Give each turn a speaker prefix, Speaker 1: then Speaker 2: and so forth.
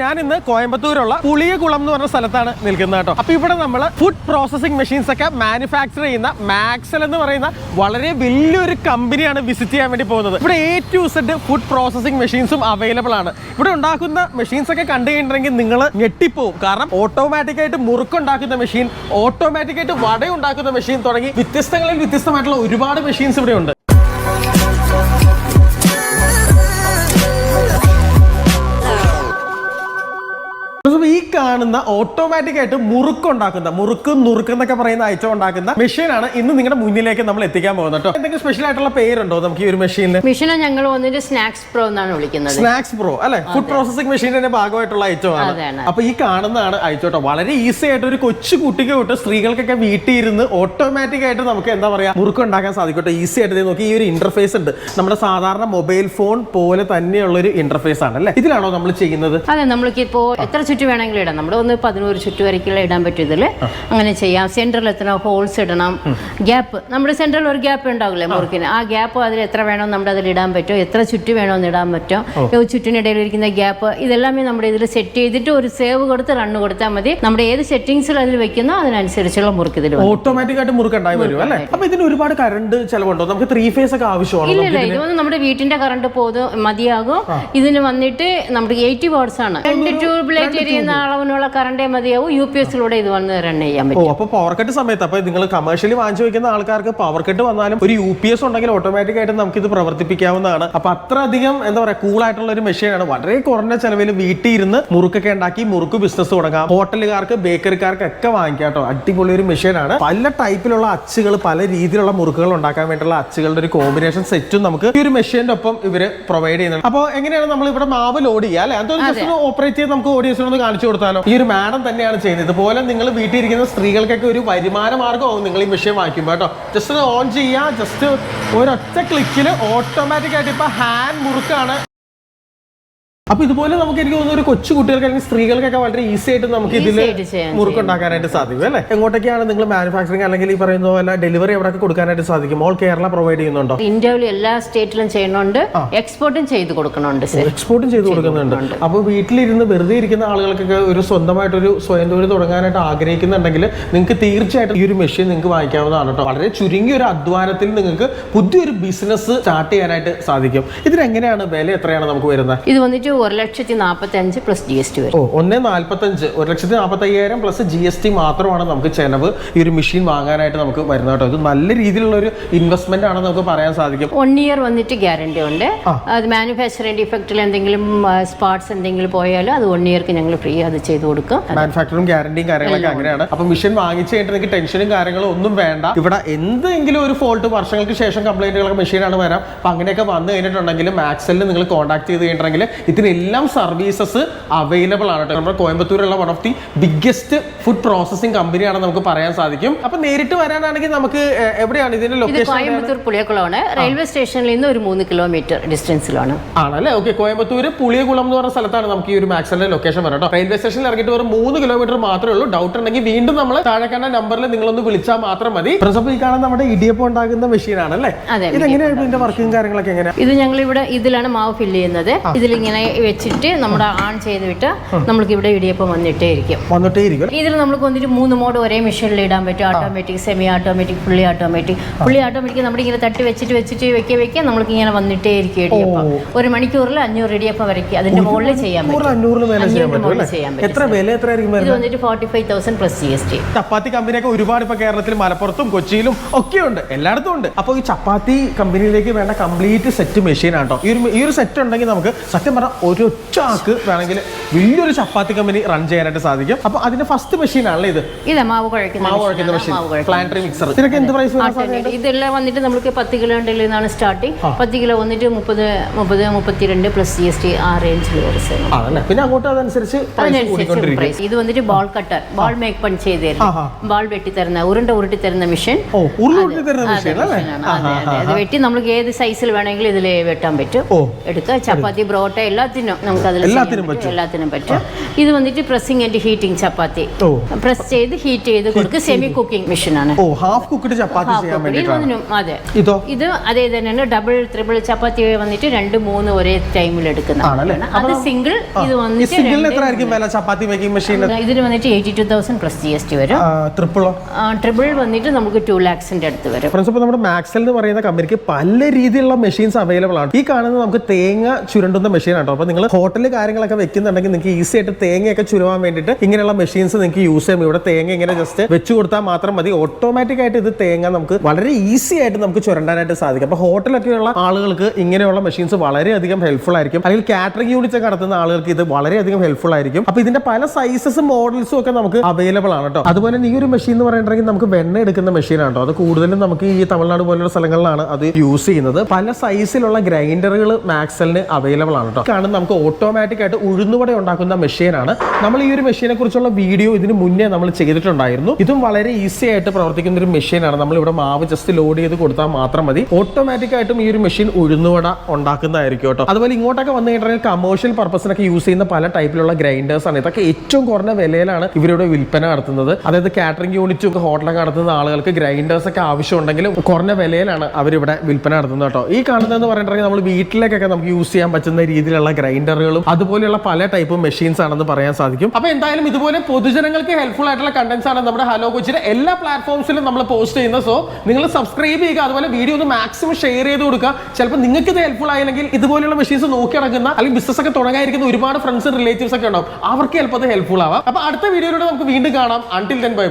Speaker 1: ഞാൻ ഇന്ന് കോയമ്പത്തൂരുള്ള പുളിയകുളം എന്ന് പറഞ്ഞ സ്ഥലത്താണ് നിൽക്കുന്നത് കേട്ടോ. അപ്പൊ ഇവിടെ നമ്മൾ ഫുഡ് പ്രോസസിംഗ് മെഷീൻസ് ഒക്കെ മാനുഫാക്ചർ ചെയ്യുന്ന മാക്സൽ എന്ന് പറയുന്ന വളരെ വലിയൊരു കമ്പനിയാണ് വിസിറ്റ് ചെയ്യാൻ വേണ്ടി പോകുന്നത്. ഇവിടെ A to Z food processing മെഷീൻസും available ആണ്. ഇവിടെ ഉണ്ടാക്കുന്ന മെഷീൻസ് ഒക്കെ കണ്ടു കഴിഞ്ഞിട്ടുണ്ടെങ്കിൽ നിങ്ങൾ ഞെട്ടിപ്പോവും. കാരണം ഓട്ടോമാറ്റിക്കായിട്ട് മുറുക്കുണ്ടാക്കുന്ന മെഷീൻ ഓട്ടോമാറ്റിക്കായിട്ട് വട ഉണ്ടാക്കുന്ന മെഷീൻ തുടങ്ങി വ്യത്യസ്തങ്ങളിൽ വ്യത്യസ്തമായിട്ടുള്ള ഒരുപാട് മെഷീൻസ് ഇവിടെ ഉണ്ട്. കാണുന്ന ഓട്ടോമാറ്റിക് ആയിട്ട് മുറുക്ക് ഉണ്ടാക്കുന്ന മുറുക്ക് നുറുക്ക് എന്നൊക്കെ പറയുന്ന ഐറ്റം ഉണ്ടാക്കുന്ന മെഷീനാണ് ഇന്ന് നിങ്ങളുടെ മുന്നിലേക്ക് നമ്മൾ എത്തിക്കാൻ പോകുന്നത് കേട്ടോ. എന്തെങ്കിലും സ്പെഷ്യൽ ആയിട്ടുള്ള പേരുണ്ടോ നമുക്ക് ഈ ഒരു മെഷീനിൽ
Speaker 2: മെഷീനെ ഞങ്ങൾ വന്നിട്ട് സ്നാക്സ് പ്രോ എന്നാണ് വിളിക്കുന്നത്.
Speaker 1: സ്നാക്സ് പ്രോ അല്ലെ? ഫുഡ് പ്രോസസിംഗ് മെഷീനിന്റെ ഭാഗമായിട്ടുള്ള അയച്ചോ ആണ്.
Speaker 2: അതാണ്.
Speaker 1: അപ്പൊ ഈ കാണുന്നതാണ് അയച്ചോട്ടോ വളരെ ഈസി ആയിട്ട് ഒരു കൊച്ചു കുട്ടിക്ക് തൊട്ട് സ്ത്രീകൾക്കൊക്കെ വീട്ടിൽ ഇരുന്ന് ഓട്ടോമാറ്റിക് ആയിട്ട് നമുക്ക് എന്താ പറയാ മുറുക്ക് ഉണ്ടാക്കാൻ സാധിക്കട്ടെ. ഈസി ആയിട്ട് നോക്കി ഈ ഒരു ഇന്റർഫേസ് ഉണ്ട്. നമ്മുടെ സാധാരണ മൊബൈൽ ഫോൺ പോലെ തന്നെയുള്ള ഒരു ഇന്റർഫേസ് ആണ് അല്ലെ? ഇതിലാണോ നമ്മൾ ചെയ്യുന്നത്?
Speaker 2: അതെ നമ്മൾക്ക് ഇപ്പോ എത്ര ചുറ്റു വേണമെങ്കിലും ഇടാം. നമ്മുടെ ഒന്ന് പതിനൊരു ചുറ്റു വരയ്ക്കുള്ള ഇടാൻ പറ്റും ഇതിൽ അങ്ങനെ ചെയ്യാം. സെന്ററിൽ എത്ര ഹോൾസ് ഇടണം. ഗ്യാപ്പ് നമ്മുടെ സെന്ററിൽ ഒരു ഗ്യാപ്പ് ഉണ്ടാവില്ലേ മുറുക്കിന്? ആ ഗ്യാപ്പ് അതിൽ എത്ര വേണോ നമ്മുടെ അതിൽ ഇടാൻ പറ്റും. എത്ര ചുറ്റു വേണമെന്ന് ഇടാൻ പറ്റും. ചുറ്റിനിടയിൽ ഇരിക്കുന്ന ഗ്യാപ്പ് ഇതെല്ലാമേ നമ്മുടെ ഇതിൽ സെറ്റ് ചെയ്തിട്ട് ഒരു സേവ് കൊടുത്ത് റണ്ണ് കൊടുത്താൽ മതി. നമ്മുടെ ഏത് സെറ്റിംഗ്സിൽ അതിൽ വെക്കുന്നോ അതിനനുസരിച്ചുള്ള മുറുക്ക് ഇതിൽ വരും.
Speaker 1: ഓട്ടോമാറ്റിക് ആയിട്ട് മുറുക്കുണ്ടായി വരും അല്ലേ? അപ്പൊ ഇതിന് ഒരുപാട് കറണ്ട് ചെലവുണ്ടോ? നമുക്ക് ത്രീ ഫേസ് ഒക്കെ ആവശ്യമാണോ
Speaker 2: ഇല്ല ഇല്ല. ഇതൊന്നും നമ്മുടെ വീട്ടിന്റെ കറണ്ട് പോകും മതിയാകും. ഇതിന് വന്നിട്ട് നമ്മുടെ എയ്റ്റി വാട്ട്സ് ആണ്. രണ്ട് ലൈറ്റ് എരിയുന്ന അളവിനുള്ള കറണ്ടേ മതിയാവും? യു പി എസിലൂടെ ഇത് വന്ന് റൺ ചെയ്യാൻ
Speaker 1: ഓ
Speaker 2: പറ്റും.
Speaker 1: അപ്പൊ പവർ കട്ട് സമയത്ത് അപ്പൊ നിങ്ങൾ കമേഴ്ഷ്യലി വാങ്ങിച്ചു വെക്കുന്ന ആൾക്കാർക്ക് പവർ കട്ട് വന്നാലും ഒരു യു പി എസ് ഉണ്ടെങ്കിൽ ഓട്ടോമാറ്റിക് ആയിട്ട് നമുക്ക് ഇത് പ്രവർത്തിപ്പിക്കാവുന്നതാണ്. അപ്പൊ അത്ര അധികം എന്താ പറയാ കൂൾ ആയിട്ടുള്ള ഒരു മെഷീനാണ് വളരെ കുറഞ്ഞ ചെലവിൽ വീട്ടിൽ ഇരുന്ന് മുറുക്കൊക്കെ ഉണ്ടാക്കി മുറുക്ക് ബിസിനസ് തുടങ്ങാം. ഹോട്ടലുകാർക്ക് ബേക്കറിക്കാർക്ക് ഒക്കെ വാങ്ങിക്കാം കേട്ടോ. അടിപൊളി ഒരു മെഷീനാണ് പല ടൈപ്പിലുള്ള അച്ചുകൾ പല രീതിയിലുള്ള മുറുക്കുകൾ ഉണ്ടാക്കാൻ വേണ്ടിയുള്ള അച്ചുകളുടെ ഒരു കോമ്പിനേഷൻ സെറ്റും നമുക്ക് ഈ ഒരു മെഷീന്റെ ഒപ്പം ഇവർ പ്രൊവൈഡ് ചെയ്യുന്നുണ്ട്. അപ്പോൾ എങ്ങനെയാണ് നമ്മൾ ഇവിടെ മാവ് ലോഡ് ചെയ്യുക? അല്ലെ? ജസ്റ്റ് ഓപ്പറേറ്റ് ചെയ്ത് നമുക്ക് ഓഡിയൻസിനൊന്ന് കാണിച്ചു കൊടുത്താലോ? ഈ ഒരു മാഡം തന്നെയാണ് ചെയ്യുന്നത്. ഇതുപോലെ നിങ്ങൾ വീട്ടിൽ ഇരിക്കുന്ന സ്ത്രീകൾക്കൊക്കെ ഒരു വരുമാന മാർഗമാവും നിങ്ങൾ ഈ മെഷീൻ വാങ്ങിക്കുമ്പോൾ കേട്ടോ. ജസ്റ്റ് ഒന്ന് ഓൺ ചെയ്യുക ജസ്റ്റ് ഒരൊറ്റ ക്ലിക്കിൽ ഓട്ടോമാറ്റിക് ആയിട്ട് ഇപ്പൊ ഹാൻഡ് മുറുക്കാണ്. അപ്പൊ ഇതുപോലെ നമുക്ക് എനിക്ക് തോന്നുന്നു ഒരു കൊച്ചു കുട്ടികൾക്ക് അല്ലെങ്കിൽ സ്ത്രീകൾക്കൊക്കെ വളരെ ഈസി ആയിട്ട് നമുക്ക് ഇതിൽ മുറുക്കുണ്ടാക്കാനായിട്ട് സാധിക്കും അല്ലേ? എങ്ങോട്ടൊക്കെയാണ് നിങ്ങൾ മാനുഫാക്ചറിങ് അല്ലെങ്കിൽ ഈ പറയുന്ന പോലെ ഡെലിവറി എവിടെ കൊടുക്കാനായിട്ട് സാധിക്കും? ഓൾ കേരള പ്രൊവൈഡ് ചെയ്യുന്നുണ്ടോ?
Speaker 2: ഇന്ത്യയിൽ എല്ലാ സ്റ്റേറ്റിലും ചെയ്യുന്നുണ്ട്. എക്സ്പോർട്ടും ചെയ്ത് കൊടുക്കുന്നുണ്ട്
Speaker 1: എക്സ്പോർട്ടും ചെയ്ത് കൊടുക്കുന്നുണ്ട്. അപ്പൊ വീട്ടിലിരുന്ന് വെറുതെ ഇരിക്കുന്ന ആളുകൾക്കൊക്കെ ഒരു സ്വന്തമായിട്ടൊരു സ്വയം തൊഴിൽ തുടങ്ങാനായിട്ട് ആഗ്രഹിക്കുന്നുണ്ടെങ്കിൽ നിങ്ങൾക്ക് തീർച്ചയായിട്ടും ഈ ഒരു മെഷീൻ നിങ്ങൾക്ക് വാങ്ങിക്കാവുന്നതാണ് കേട്ടോ. വളരെ ചുരുങ്ങിയ ഒരു അധ്വാനത്തിൽ നിങ്ങൾക്ക് പുതിയൊരു ബിസിനസ് സ്റ്റാർട്ട് ചെയ്യാനായിട്ട് സാധിക്കും. ഇതിനെങ്ങനെയാണ് വില എത്രയാണ് നമുക്ക് വരുന്നത്?
Speaker 2: ഇത് വന്നിട്ട് ഒരു ലക്ഷത്തി പ്ലസ് ജി എസ് ടി വരും.
Speaker 1: ഓ ഒന്നേ നാല്പത്തഞ്ച്. ഒരു ലക്ഷത്തി പ്ലസ് ജി എസ് ടി മാത്രമാണ് നമുക്ക് ചെലവ് ഈ ഒരു മെഷീൻ വാങ്ങാനായിട്ട് നമുക്ക് വരുന്നത് കേട്ടോ. ഇത് നല്ല രീതിയിലുള്ള ഒരു ഇൻവെസ്റ്റ്മെന്റ് ആണെന്ന് നമുക്ക് പറയാൻ സാധിക്കും.
Speaker 2: വൺ ഇയർ വന്നിട്ട് ഗ്യാരണ്ടി ഉണ്ട്. അത് മാനുഫാക്ചറിംഗ് ഡിഫക്റ്റിൽ എന്തെങ്കിലും സ്പാർട്സ് എന്തെങ്കിലും പോയാലും അത് വൺ ഇയർക്ക് ഞങ്ങൾ ഫ്രീ അത് ചെയ്ത് കൊടുക്കും.
Speaker 1: മാനുഫാക്ചറും ഗ്യാരണ്ടിയും കാര്യങ്ങളൊക്കെ അങ്ങനെയാണ്. അപ്പൊ മെഷീൻ വാങ്ങിച്ചു കഴിഞ്ഞിട്ട് നിങ്ങൾക്ക് ടെൻഷനും കാര്യങ്ങളും ഒന്നും വേണ്ട. ഇവിടെ എന്തെങ്കിലും ഒരു ഫോൾട്ട് വർഷങ്ങൾക്ക് ശേഷം കംപ്ലൈന്റുകളൊക്കെ മെഷീനാണ് വരാം. അപ്പൊ അങ്ങനെയൊക്കെ വന്നു കഴിഞ്ഞിട്ടുണ്ടെങ്കിൽ മാക്സലിൽ നിങ്ങൾ കോൺടാക്ട് ചെയ്ത് കഴിഞ്ഞിട്ടുണ്ടെങ്കിൽ ഇതിനെല്ലാം സർവീസസ് അവൈലബിൾ ആണ് കേട്ടോ. നമ്മുടെ കോയമ്പത്തൂരുള്ള one of the biggest food processing കമ്പനിയാണെന്ന് നമുക്ക് പറയാൻ സാധിക്കും. അപ്പൊ നേരിട്ട് വരാനാണെങ്കിൽ നമുക്ക് എവിടെയാണ് ഇതിന്റെ
Speaker 2: ഇത്
Speaker 1: ലൊക്കേഷൻ
Speaker 2: കോയമ്പത്തൂർ പുളിയക്കുളമാണ്. റെയിൽവേ സ്റ്റേഷനിൽ നിന്ന് ഒരു മൂന്ന് കിലോമീറ്റർ ഡിസ്റ്റൻസിലാണ്
Speaker 1: ആണല്ലേ? ഓക്കെ കോയമ്പത്തൂർ പുളിയകുളം എന്ന് പറഞ്ഞ സ്ഥലത്താണ് നമുക്ക് ഈ ഒരു മാക്സിന്റെ ലൊക്കേഷൻ വരാം കേട്ടോ. റെയിൽവേ സ്റ്റേഷനിൽ ഇറങ്ങിയിട്ട് ഒരു മൂന്ന് കിലോമീറ്റർ മാത്രമേ ഉള്ളൂ. ഡൗട്ട് ഉണ്ടെങ്കിൽ വീണ്ടും നമ്മൾ താഴെ നമ്പറിൽ നിങ്ങളൊന്ന് വിളിച്ചാൽ മാത്രം മതി. പ്രസപ്പ് ഈ കാണുന്ന നമ്മുടെ ഇടിയപ്പം ഉണ്ടാകുന്ന മെഷീൻ ആണല്ലേ? ഇതെങ്ങനെയാണ് ഇതിന്റെ വർക്കും കാര്യങ്ങളൊക്കെ എങ്ങനെയാണ്
Speaker 2: ഇത് ഞങ്ങൾ ഇവിടെ ഇതിലാണ് മാവ് ഫില്ല് ചെയ്യുന്നത്. ഇതിലിങ്ങനെ വെച്ചിട്ട് നമ്മുടെ ആൺ ചെയ്ത് വിട്ട് നമ്മൾക്ക് ഇവിടെ ഇടിയപ്പം വന്നിട്ടേ ഇരിക്കും
Speaker 1: വന്നിട്ടേ ഇരിക്കും
Speaker 2: ഇതിൽ നമുക്ക് വന്നിട്ട് മൂന്ന് മോഡ് ഒരേ മെഷീനിൽ ഇടാൻ പറ്റും. Automatic semi automatic fully automatic fully automatic നമ്മുടെ ഇങ്ങനെ തട്ടി വെച്ചിട്ട് വെച്ചിട്ട് വെക്കുക വെക്കുക നമ്മൾക്ക് ഇങ്ങനെ വന്നിട്ടേ ഇരിക്കും ഇടിയപ്പം. ഒരു മണിക്കൂറിൽ അഞ്ഞൂറ് ഇടിയപ്പം വരയ്ക്കുക അതിന്റെ മുകളിൽ ചെയ്യാൻ പറ്റും.
Speaker 1: എത്ര വില എത്ര ആയിരിക്കും
Speaker 2: ഇത് വന്നിട്ട് forty five thousand plus G S T
Speaker 1: ചപ്പാത്തി കമ്പനിയൊക്കെ ഒരുപാട് ഇപ്പൊ കേരളത്തിൽ മലപ്പുറത്തും കൊച്ചിയിലും ഒക്കെ ഉണ്ട് എല്ലായിടത്തും ഉണ്ട്. അപ്പോൾ ഈ ചപ്പാത്തി കമ്പനിയിലേക്ക് വേണ്ട കംപ്ലീറ്റ് സെറ്റ് മെഷീൻ ആട്ടോ ഈ ഈ ഒരു സെറ്റ് ഉണ്ടെങ്കിൽ നമുക്ക് സത്യം പറഞ്ഞാൽ ഒരൊറ്റ ആൾക്ക് വേണമെങ്കിൽ വലിയൊരു ചപ്പാത്തി കമ്പനി റൺ ചെയ്യാനായിട്ട് സാധിക്കും. അപ്പൊ അതിന്റെ ഫസ്റ്റ് മെഷീൻ ആണല്ലേ ഇത്?
Speaker 2: ഇതാ മാവ് കുഴക്കുന്ന
Speaker 1: മാവ് കുഴക്കുന്ന മെഷീൻ പ്ലാന്ററി മിക്സർ ഇതിനൊക്കെ എന്ത് പ്രൈസ്.
Speaker 2: ഇതെല്ലാം വന്നിട്ട് നമുക്ക് പത്ത് കിലോ ഉണ്ടെങ്കിൽ നിന്നാണ് സ്റ്റാർട്ടിങ് പത്ത് കിലോ വന്നിട്ട് മുപ്പത് മുപ്പത് മുപ്പത്തിരണ്ട് പ്ലസ് ജി എസ് ടി ആ റേഞ്ചിൽ വരും
Speaker 1: പിന്നെ അങ്ങോട്ട് അതനുസരിച്ച്
Speaker 2: ഇത് വന്നിട്ട് ബോൾ കട്ടർ ബോൾ മേക്ക് പൺ ചെയ്ത്
Speaker 1: ആഹാ.
Speaker 2: തരുന്നത് ബോൾ വെട്ടി തരുന്ന ഉരുണ്ട ഉരുട്ടി തരുന്ന മെഷീൻ
Speaker 1: തരുന്ന
Speaker 2: അത് വെട്ടി നമുക്ക് ഏത് സൈസിൽ വേണമെങ്കിലും ഇതിൽ വെട്ടാൻ പറ്റും. എടുക്കുക. ചപ്പാത്തി ബ്രോട്ട എല്ലാത്തിനും നമുക്ക് അതിൽ
Speaker 1: എല്ലാത്തിനും പറ്റും.
Speaker 2: എല്ലാത്തിനും പറ്റും. ഇത് വന്നിട്ട് pressing and heating chapati. Press ചെയ്ത് ഹീറ്റ് ചെയ്ത് കൊടുക്കുക സെമി കുക്കിംഗ് മെഷീനാണ്
Speaker 1: ഓ ഹാഫ് കുക്ക്ഡ് ചപ്പാത്തി ചെയ്യാൻ വേണ്ടിയിട്ടാണ്.
Speaker 2: അതെ.
Speaker 1: ഇതോ?
Speaker 2: ഇത് അതേ തന്നെയാണ് ഡബിൾ ട്രിപ്പിൾ ചപ്പാത്തി വന്നിട്ട് രണ്ട് മൂന്ന് ഒരേ ടൈമിൽ എടുക്കുന്ന
Speaker 1: ആണല്ലേ?
Speaker 2: അത് സിംഗിൾ ഇത് വന്നിട്ട്
Speaker 1: സിംഗിളിന് എത്ര ആയിരിക്കും വില ചപ്പാത്തി മേക്കിംഗ് മെഷീൻ
Speaker 2: ഇതിന് വന്നിട്ട് eighty two thousand plus G S T വരും
Speaker 1: ട്രിപ്പിളോ
Speaker 2: ട്രിപ്പിൾ വന്നിട്ട് നമുക്ക് ടു ലാക്സിന്റെ അടുത്ത് വരും.
Speaker 1: ഇപ്പോൾ നമ്മുടെ മാക്സൽ എന്ന് പറയുന്ന കമ്പനിക്ക് പല രീതിയിലുള്ള മെഷീൻസ് അവൈലബിൾ ആണ്. ഈ കാണുന്നത് നമുക്ക് തേങ്ങ ചുരണ്ടുന്ന മെഷീൻ ആണ് അപ്പോൾ നിങ്ങൾ ഹോട്ടലിൽ കാര്യങ്ങളൊക്കെ വെക്കുന്നുണ്ടെങ്കിൽ നിങ്ങൾക്ക് ഈസി ആയിട്ട് തേങ്ങയൊക്കെ ചുരുവാൻ വേണ്ടിയിട്ട് ഇങ്ങനെയുള്ള മെഷീൻസ് നിങ്ങൾക്ക് യൂസ് ചെയ്യാം. ഇവിടെ തേങ്ങ ഇങ്ങനെ ജസ്റ്റ് വെച്ച് കൊടുത്താൽ മാത്രം മതി. ഓട്ടോമാറ്റിക് ആയിട്ട് ഇത് തേങ്ങ നമുക്ക് വളരെ ഈസി ആയിട്ട് നമുക്ക് ചുരണ്ടാനായിട്ട് സാധിക്കും. അപ്പോൾ ഹോട്ടലൊക്കെയുള്ള ആളുകൾക്ക് ഇങ്ങനെയുള്ള മെഷീൻസ് വളരെയധികം ഹെൽപ്ഫുൾ ആയിരിക്കും. അല്ലെങ്കിൽ കാറ്ററിംഗ് യൂണിറ്റ് ഒക്കെ നടത്തുന്ന ആളുകൾക്ക് ഇത് വളരെയധികം ഹെൽപ്ഫുൾ ആയിരിക്കും. അപ്പോൾ ഇതിന്റെ പല സൈസസും മോഡൽസും ഒക്കെ നമുക്ക് അവൈലബിൾ ആണ് കേട്ടോ. അതുപോലെ ഈ ഒരു മെഷീൻ എന്ന് പറയുന്നുണ്ടെങ്കിൽ നമുക്ക് വെണ്ണ എടുക്കുന്ന മെഷീൻ ആണ് കേട്ടോ. അത് കൂടുതലും നമുക്ക് ഈ തമിഴ്നാട് പോലുള്ള സ്ഥലങ്ങളിലാണ് അത് യൂസ് ചെയ്യുന്നത്. പല സൈസിലുള്ള ഗ്രൈൻഡറുകൾ മാക്സലിന് അവൈലബിൾ ആണ് കേട്ടോ. കാണുന്നത് നമുക്ക് ഓട്ടോമാറ്റിക്കായിട്ട് ഉഴുന്നുവട ഉണ്ടാക്കുന്ന മെഷീനാണ്. നമ്മൾ ഈ ഒരു മെഷീനെ കുറിച്ചുള്ള വീഡിയോ ഇതിന് മുന്നേ നമ്മൾ ചെയ്തിട്ടുണ്ടായിരുന്നു. ഇതും വളരെ ഈസി ആയിട്ട് പ്രവർത്തിക്കുന്ന ഒരു മെഷീനാണ്. നമ്മൾ ഇവിടെ മാവ് ജസ്റ്റ് ലോഡ് ചെയ്ത് കൊടുത്താൽ മാത്രം മതി. ഓട്ടോമാറ്റിക് ആയിട്ടും ഈ ഒരു മെഷീൻ ഉഴുന്നുവട ഉണ്ടാക്കുന്നതായിരിക്കും കേട്ടോ. അതുപോലെ ഇങ്ങോട്ടൊക്കെ വന്നു കഴിഞ്ഞാൽ കമേഴ്ഷ്യൽ പർപ്പസിനൊക്കെ യൂസ് ചെയ്യുന്ന പല ടൈപ്പിലുള്ള ഗ്രൈൻഡേഴ്സ് ആണ്. ഇതൊക്കെ ഏറ്റവും കുറഞ്ഞ വിലയിലാണ് ഇവരുടെ വിൽപ്പന നടത്തുന്നത്. അതായത് കാറ്ററിംഗ് യൂണിറ്റും ഹോട്ടലൊക്കെ നടത്തുന്ന ആളുകൾക്ക് ഗ്രൈൻഡേഴ്സ് ഒക്കെ ആവശ്യമുണ്ടെങ്കിലും കുറഞ്ഞ വിലയിലാണ് അവരിവിടെ വിൽപ്പന നടത്തുന്നത് കേട്ടോ. ഈ കാണുന്നതെന്ന് പറഞ്ഞിട്ടുണ്ടെങ്കിൽ നമ്മൾ വീട്ടിലേക്കൊക്കെ നമുക്ക് യൂസ് ചെയ്യാൻ പറ്റുന്ന രീതിയിലുള്ള ഗ്രൈൻഡറുകളും അതുപോലെയുള്ള പല ടൈപ്പ് മെഷീൻസ് ആണെന്ന് പറയാൻ സാധിക്കും. അപ്പൊ എന്തായാലും ഇതുപോലെ പൊതുജനങ്ങൾക്ക് ഹെൽപ്ഫുൾ ആയിട്ടുള്ള കണ്ടന്റ്സ് ആണ് നമ്മുടെ ഹലോ കൊച്ചിയുടെ എല്ലാ പ്ലാറ്റ്ഫോംസിലും നമ്മൾ പോസ്റ്റ് ചെയ്യുന്ന സോ നിങ്ങൾ സബ്സ്ക്രൈബ് ചെയ്യുക അതുപോലെ വീഡിയോ ഒന്ന് മാക്സിമം ഷെയർ ചെയ്ത് കൊടുക്കുക. ചിലപ്പോൾ നിങ്ങൾക്ക് ഇത് ഹെൽപ്ഫുൾ ആയില്ലെങ്കിൽ ഇതുപോലെയുള്ള മെഷീൻസ് നോക്കി നടക്കുന്ന അല്ലെങ്കിൽ ബിസിനസ് ഒക്കെ തുടങ്ങാതിരിക്കുന്ന ഒരുപാട് ഫ്രണ്ട്സ് റിലേറ്റീവ്സ് ഒക്കെ ഉണ്ടാവും. അവർക്ക് ചിലപ്പോൾ അത് ഹെൽപ്ഫുൾ ആവാം. അപ്പൊ അടുത്ത വീഡിയോയിലൂടെ നമുക്ക് വീണ്ടും കാണാം. Until then bye bye